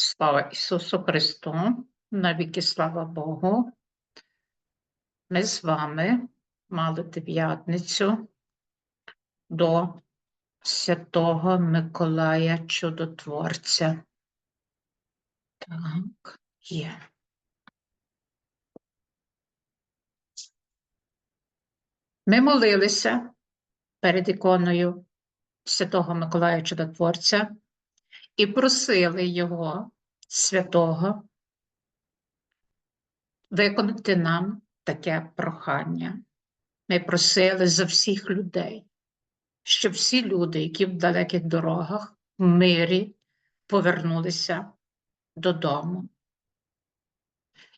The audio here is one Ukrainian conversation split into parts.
Слава Ісусу Христу, навіки слава Богу. Ми з вами мали дев'ятницю до Святого Миколая Чудотворця. Так, є. Ми молилися перед іконою Святого Миколая Чудотворця і просили його, святого, виконати нам таке прохання. Ми просили за всіх людей, щоб всі люди, які в далеких дорогах, в мирі повернулися додому.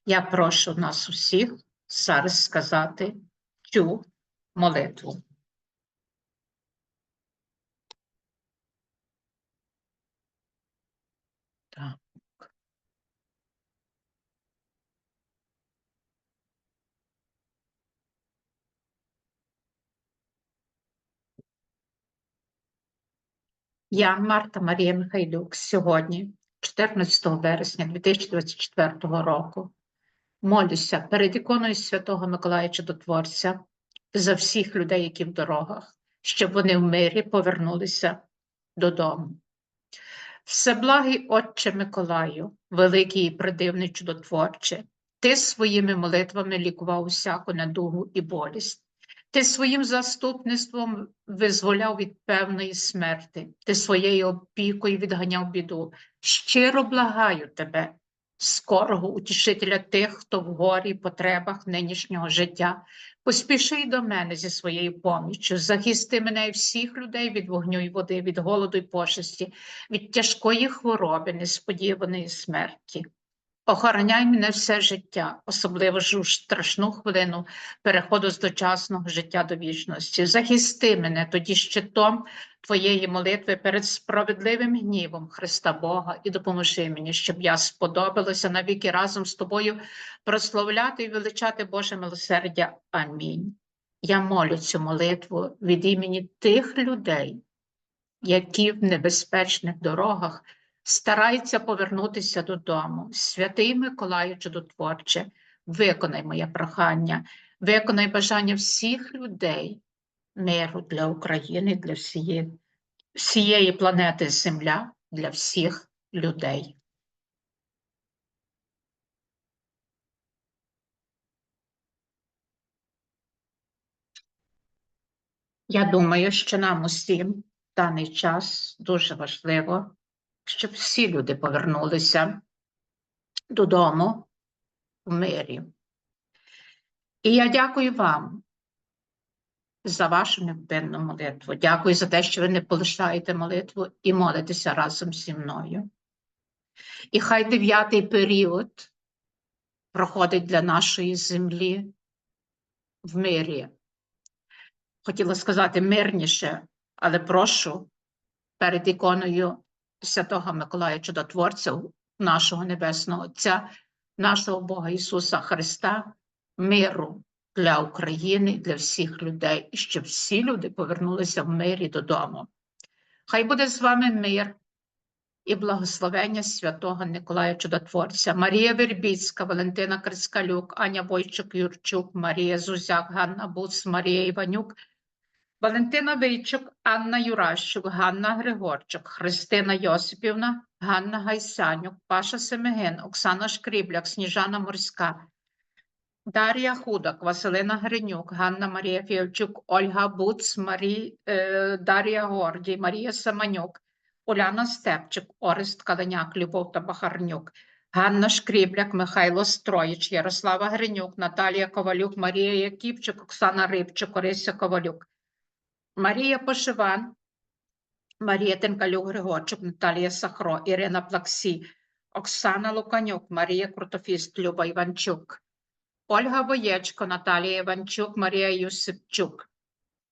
Я прошу нас усіх зараз сказати цю молитву. Я, Марта Марія Михайлюк, сьогодні, 14 вересня 2024 року, молюся перед іконою Святого Миколая Чудотворця за всіх людей, які в дорогах, щоб вони в мирі повернулися додому. Всеблагий Отче Миколаю, великий і придивний чудотворче, ти своїми молитвами лікував усяку недугу і болість. Ти своїм заступництвом визволяв від певної смерти, ти своєю опікою відганяв біду. Щиро благаю тебе, скорого утішителя тих, хто в горі потребах нинішнього життя. Поспіши й до мене зі своєю поміччю, захисти мене і всіх людей від вогню і води, від голоду й пошесті, від тяжкої хвороби, несподіваної смерті. Охороняй мене все життя, особливо ж у страшну хвилину переходу з дочасного життя до вічності. Захисти мене тоді щитом Твоєї молитви перед справедливим гнівом Христа Бога і допоможи мені, щоб я сподобалася навіки разом з тобою прославляти і величати Боже милосердя. Амінь. Я молю цю молитву від імені тих людей, які в небезпечних дорогах стараються повернутися додому. Святий Миколаю Чудотворче, виконай моє прохання, виконай бажання всіх людей, миру для України, для всієї, всієї планети Земля, для всіх людей. Я думаю, що нам усім в даний час дуже важливо, щоб всі люди повернулися додому в мирі. І я дякую вам за вашу невпинну молитву. Дякую за те, що ви не полишаєте молитву і молитеся разом зі мною. І хай дев'ятий період проходить для нашої землі в мирі. Хотіла сказати мирніше, але прошу перед іконою Святого Миколая Чудотворця, нашого Небесного Отця, нашого Бога Ісуса Христа, миру для України, для всіх людей, і щоб всі люди повернулися в мирі додому. Хай буде з вами мир і благословення святого Николая Чудотворця, Марія Вербіцька, Валентина Крискалюк, Аня Войчук, Юрчук, Марія Зузяк, Ганна Буц, Марія Іванюк, Валентина Вийчук, Анна Юращук, Ганна Григорчук, Христина Йосипівна, Ганна Гайсанюк, Паша Семигин, Оксана Шкрібляк, Сніжана Морська, Дар'я Худак, Василина Гринюк, Ганна Марія Фівчук, Ольга Буц, Марі, е, Дар'я Гордій, Марія Саманюк, Уляна Степчик, Орест Каленяк, Любов Табахарнюк, Ганна Шкрібляк, Михайло Строїч, Ярослава Гринюк, Наталія Ковалюк, Марія Яківчик, Оксана Рибчик, Орися Ковалюк, Марія Пошиван, Марія Тенкалюк Григорчук, Наталія Сахро, Ірина Плаксі, Оксана Луканюк, Марія Крутофіст, Люба Іванчук, Ольга Боєчко, Наталія Іванчук, Марія Юсипчук,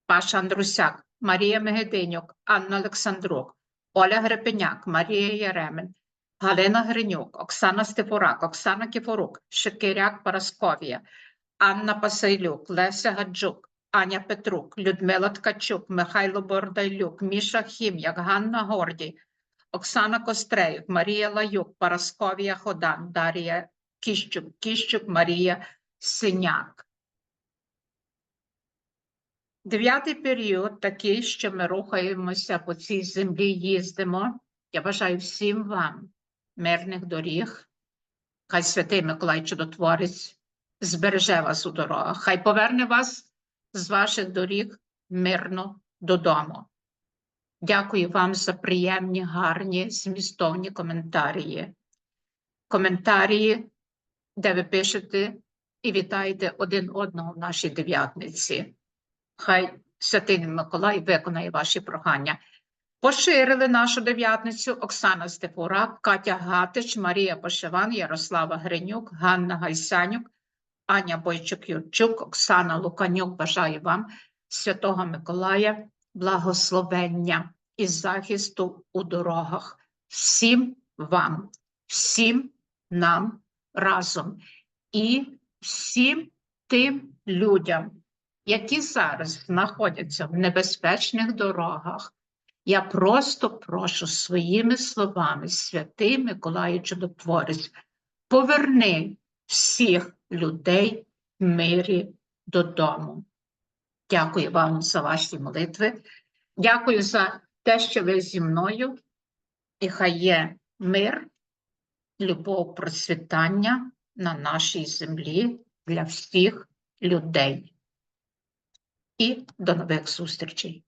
Паша Андрусяк, Марія Мегединюк, Анна Олександрук, Оля Гребеняк, Марія Яремин, Галина Гринюк, Оксана Стефурак, Оксана Кіфорук, Шекиряк Парасковія, Анна Пасайлюк, Леся Гаджук, Аня Петрук, Людмила Ткачук, Михайло Бордайлюк, Міша Хім'як, Ганна Гордій, Оксана Костреюк, Марія Лаюк, Парасковія Ходан, Дар'я Кіщук, Кіщук, Марія Синяк. Дев'ятий період такий, що ми рухаємося по цій землі, їздимо. Я бажаю всім вам мирних доріг. Хай святий Миколай Чудотворець збереже вас у дорогах. Хай поверне вас з ваших доріг мирно додому. Дякую вам за приємні, гарні, змістовні коментарі. Коментарі, де ви пишете і вітаєте один одного в нашій дев'ятниці. Хай Святий Миколай виконає ваші прохання. Поширили нашу дев'ятницю Оксана Стефурак, Катя Гатич, Марія Пошиван, Ярослава Гринюк, Ганна Гайсанюк, Аня Бойчук-Юрчук, Оксана Луканюк. Бажаю вам Святого Миколая, благословення і захисту у дорогах. Всім вам, всім нам разом і всім тим людям, які зараз знаходяться в небезпечних дорогах. Я просто прошу своїми словами, святий Миколаю Чудотворець, поверни всіх людей в мирі додому. Дякую вам за ваші молитви. Дякую за те, що ви зі мною. І хай є мир, любов, процвітання на нашій землі для всіх людей. І до нових зустрічей.